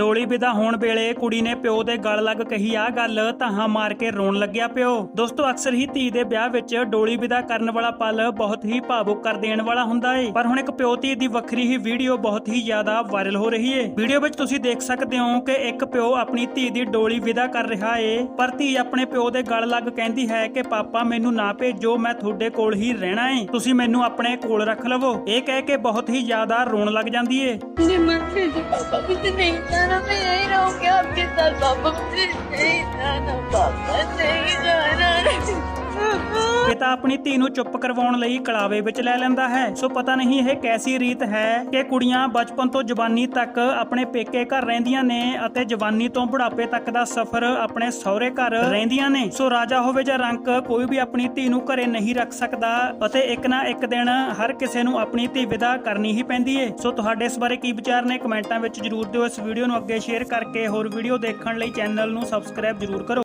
ਡੋਲੀ ਵਿਦਾ ਹੋਣ ਵੇਲੇ ਕੁੜੀ ਨੇ ਪਿਓ ਦੇ ਗਲ ਲੱਗ ਕਹੀ ਆ ਗੱਲ ਧਾਹਾਂ ਮਾਰ ਕੇ ਰੋਣ ਲੱਗਿਆ ਪਿਓ। ਦੋਸਤੋ, ਅਕਸਰ ਹੀ ਧੀ ਦੇ ਵਿਆਹ ਵਿੱਚ ਡੋਲੀ ਵਿਦਾ ਕਰਨ ਵਾਲਾ ਪਲ ਬਹੁਤ ਹੀ ਭਾਵੁਕ ਕਰ ਦੇਣ ਵਾਲਾ ਹੁੰਦਾ ਏ। ਪਰ ਹੁਣ ਇੱਕ ਪਿਓ ਧੀ ਦੀ ਵੱਖਰੀ ਹੀ ਵੀਡੀਓ ਬਹੁਤ ਹੀ ਜ਼ਿਆਦਾ ਵਾਇਰਲ ਹੋ ਰਹੀ ਏ। ਵੀਡੀਓ ਵਿੱਚ ਤੁਸੀਂ ਦੇਖ ਸਕਦੇ ਹੋ ਕਿ ਇੱਕ ਪਿਓ ਆਪਣੀ ਧੀ ਦੀ ਡੋਲੀ ਵਿਦਾ ਕਰ ਰਿਹਾ ਏ, ਪਰ ਧੀ ਆਪਣੇ ਪਿਓ ਦੇ ਗਲ ਲੱਗ ਕਹਿੰਦੀ ਹੈ ਕਿ, ਪਾਪਾ, ਮੈਨੂੰ ਨਾ ਭੇਜੋ, ਮੈਂ ਤੁਹਾਡੇ ਕੋਲ ਹੀ ਰਹਿਣਾ ਏ। ਤੁਸੀਂ ਮੈਨੂੰ ਆਪਣੇ ਕੋਲ ਰੱਖ ਲਵੋ। ਇਹ ਕਹਿ ਕੇ ਬਹੁਤ ਹੀ ਜ਼ਿਆਦਾ ਰੋਣ ਲੱਗ ਜਾਂਦੀ ਏ। ਮੇਰੇ ਮਨ ਭੇਜੋ ਪਾਪਾ ਕੁਝ ਨਹੀਂ ਕਰ Sana bir eğil ol ya bir de babam değil. Nana baba değil. ਪਿਤਾ ਆਪਣੀ ਧੀ ਨੂੰ ਚੁੱਪ ਕਰਵਾਉਣ ਲਈ ਕਲਾਵੇ ਵਿੱਚ ਲੈ ਲੈਂਦਾ ਹੈ। ਸੋ ਪਤਾ ਨਹੀਂ ਇਹ ਕੈਸੀ ਰੀਤ ਹੈ ਕਿ ਕੁੜੀਆਂ ਬਚਪਨ ਤੋਂ ਜਵਾਨੀ ਤੱਕ ਆਪਣੇ ਪੇਕੇ ਘਰ ਰਹਿੰਦੀਆਂ ਨੇ ਅਤੇ ਜਵਾਨੀ ਤੋਂ ਬੁਢਾਪੇ ਤੱਕ ਦਾ ਸਫ਼ਰ ਆਪਣੇ ਸਹੁਰੇ ਘਰ ਰਹਿੰਦੀਆਂ ਨੇ। ਸੋ ਰਾਜਾ ਹੋਵੇ ਜਾਂ ਰੰਕ, ਕੋਈ ਵੀ ਆਪਣੀ ਧੀ ਨੂੰ ਘਰੇ ਨਹੀਂ ਰੱਖ ਸਕਦਾ ਅਤੇ ਇੱਕ ਨਾ ਇੱਕ ਦਿਨ ਹਰ ਕਿਸੇ ਨੂੰ ਆਪਣੀ ਧੀ ਵਿਦਾ ਕਰਨੀ ਹੀ ਪੈਂਦੀ ਏ। ਸੋ ਤੁਹਾਡੇ ਇਸ ਬਾਰੇ ਕੀ ਵਿਚਾਰ ਨੇ ਕਮੈਂਟਾਂ ਵਿੱਚ ਜਰੂਰ ਦਿਓ। ਇਸ ਵੀਡੀਓ ਨੂੰ ਅੱਗੇ ਸ਼ੇਅਰ ਕਰਕੇ ਹੋਰ ਵੀਡੀਓ ਦੇਖਣ ਲਈ ਚੈਨਲ ਨੂੰ ਸਬਸਕ੍ਰਾਈਬ ਜਰੂਰ ਕਰੋ।